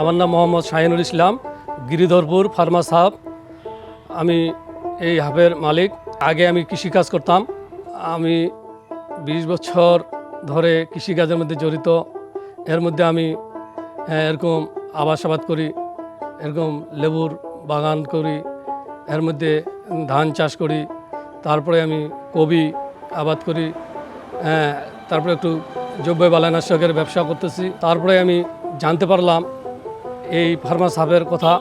আমার নাম Mohammad Shahinul Islam Giridharpur farmers hub. আমি এই হাবের মালিক। আগে আমি কৃষিকাজ করতাম। আমি বিশ বছর ধরে কৃষিকাজের মধ্যে জড়িত। এর মধ্যে আমি এরকম আবাস আবাদ করি এরকম লেবুর বাগান করি এর মধ্যে ধান চাষ করি তারপরে আমি কবি আবাদ করি হ্যাঁ, তারপরে একটু জৈব বালানাশকের ব্যবসা করতেছি। তারপরে আমি জানতে পারলাম এই ফার্মাস হাবের কথা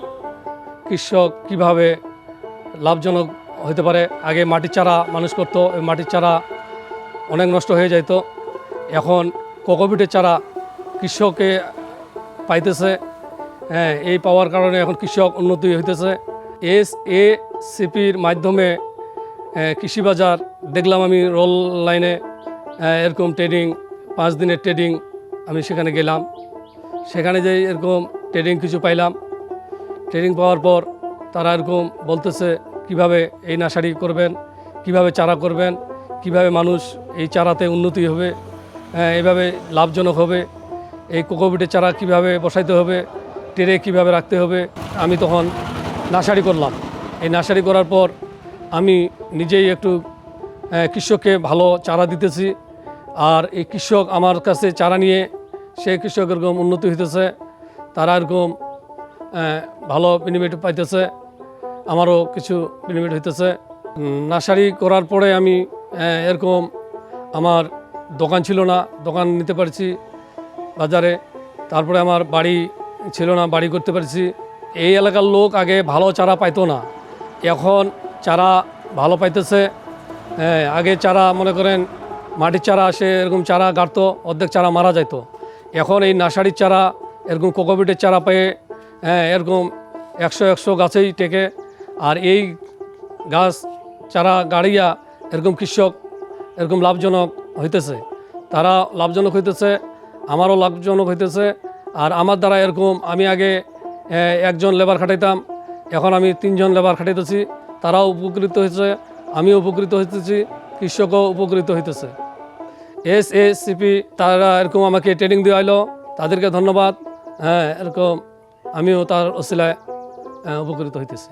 কৃষক কীভাবে লাভজনক হতে পারে? আগে মাটির চারা মানুষ করতো ওই মাটির চারা অনেক নষ্ট হয়ে যেত এখন কোকোপিটের চারা কৃষকে পাইতেছে। হ্যাঁ এই পাওয়ার কারণে এখন কৃষক উন্নতি হইতেছে। এস এ সিপির মাধ্যমে কৃষি বাজার দেখলাম আমি রোল লাইনে এরকম ট্রেডিং, পাঁচ দিনের ট্রেডিং আমি সেখানে গেলাম। সেখানে যে এরকম ট্রেডিং কিছু পাইলাম। ট্রেনিং পাওয়ার পর তারা এরকম বলতেছে কীভাবে এই নার্সারি করবেন? কীভাবে চারা করবেন? কীভাবে মানুষ এই চারাতে উন্নতি হবে? হ্যাঁ, এভাবে লাভজনক হবে? এই কোকোপিটের চারা কীভাবে বসাইতে হবে? ট্রে কীভাবে রাখতে হবে? আমি তখন নার্সারি করলাম। এই নার্সারি করার পর আমি নিজেই একটু কৃষককে ভালো চারা দিতেছি। আর এই কৃষক আমার কাছে চারা নিয়ে সেই কৃষক এরকম উন্নতি হইতেছে। তারা এরকম ভালো বেনিফিট পাইতেছে আমারও কিছু বেনিফিট হইতেছে। নার্সারি করার পরে আমি এরকম আমার দোকান ছিল না দোকান নিতে পারছি বাজারে। তারপরে আমার বাড়ি ছিল না বাড়ি করতে পারছি। এই এলাকার লোক আগে ভালো চারা পাইতো না এখন চারা ভালো পাইতেছে। হ্যাঁ, আগে চারা মনে করেন মাটির চারা আসে এরকম চারা গাড়তো অর্ধেক চারা মারা যাইতো। এখন এই নার্সারির চারা এরকম কোকোপিটের চারা পেয়ে হ্যাঁ এরকম একশো একশো গাছেই টেকে। আর এই গাছ চারা গাড়িয়া এরকম কৃষক এরকম লাভজনক হইতেছে। তারা লাভজনক হইতেছে, আমারও লাভজনক হইতেছে। আর আমার দ্বারা এরকম আমি আগে একজন লেবার খাটাইতাম, এখন আমি তিনজন লেবার খাটাইতেছি। তারাও উপকৃত হয়েছে আমিও উপকৃত হইতেছি, কৃষকও উপকৃত হইতেছে। এস এ সিপি তারা এরকম আমাকে ট্রেনিং দেওয়া হলো তাদেরকে ধন্যবাদ। হ্যাঁ এরকম আমিও তার অসিলায় উপকৃত হইতেছি।